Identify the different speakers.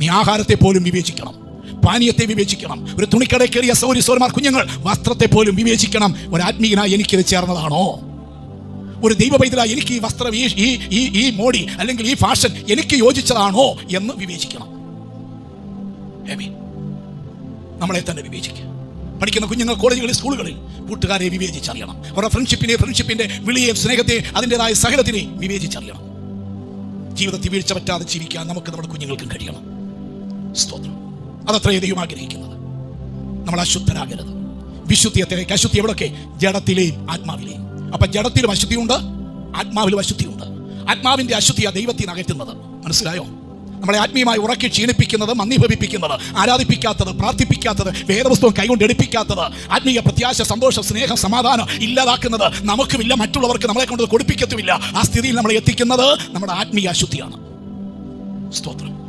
Speaker 1: നീ ആഹാരത്തെ പോലും വിവേചിക്കണം. പാനീയത്തെ വിവേചിക്കണം. ഒരു തുണിക്കട കയറിയ സൗരി സൗരമാർ കുഞ്ഞുങ്ങൾ വസ്ത്രത്തെ പോലും വിവേചിക്കണം. ഒരു ആത്മീയനായി എനിക്കിത് ചേർന്നതാണോ? ഒരു ദൈവ എനിക്ക് ഈ വസ്ത്രം ഈ ഈ ഈ അല്ലെങ്കിൽ ഈ ഫാഷൻ എനിക്ക് യോജിച്ചതാണോ എന്ന് വിവേചിക്കണം. നമ്മളെ തന്നെ വിവേചിക്കുക. പഠിക്കുന്ന കുഞ്ഞുങ്ങൾ കോളേജുകളിൽ സ്കൂളുകളിൽ കൂട്ടുകാരെ വിവേചിച്ചറിയണം. അവരുടെ ഫ്രണ്ട്ഷിപ്പിനെ ഫ്രണ്ട്ഷിപ്പിന്റെ വിളിയെ സ്നേഹത്തെ അതിന്റെതായ സഹനത്തിനെ വിവേചിച്ചറിയണം. ജീവിതത്തിൽ വീഴ്ച പറ്റാതെ ജീവിക്കാൻ നമുക്ക് നമ്മുടെ കുഞ്ഞുങ്ങൾക്കും കഴിയണം. സ്തോത്രം. അതത്ര ദൈവം ആഗ്രഹിക്കുന്നത്. നമ്മൾ അശുദ്ധരാകരുത്. വിശുദ്ധിയത്തിലേക്ക് അശുദ്ധി എവിടെയൊക്കെ ജഡത്തിലെയും ആത്മാവിലെയും. അപ്പൊ ജഡത്തിലും അശുദ്ധിയുണ്ട് ആത്മാവിലും അശുദ്ധിയുണ്ട്. ആത്മാവിന്റെ അശുദ്ധിയാണ് ദൈവത്തിൽ അകറ്റുന്നത്. മനസ്സിലായോ? നമ്മളെ ആത്മീയമായി ഉറക്കി ക്ഷീണിപ്പിക്കുന്നത് മന്ദിഭവിപ്പിക്കുന്നത് ആരാധിപ്പിക്കാത്തത് പ്രാർത്ഥിപ്പിക്കാത്തത് വേദപുസ്തകം കൈകൊണ്ട് എടുപ്പിക്കാത്തത് ആത്മീയ പ്രത്യാശ സന്തോഷം സ്നേഹം സമാധാനം ഇല്ലാതാക്കുന്നത് നമുക്കുമില്ല മറ്റുള്ളവർക്ക് നമ്മളെ കൊണ്ട് കൊടുപ്പിക്കത്തുമില്ല. ആ സ്ഥിതിയിൽ നമ്മളെ എത്തിക്കുന്നത് നമ്മുടെ ആത്മീയ അശുദ്ധിയാണ്. സ്തോത്രം.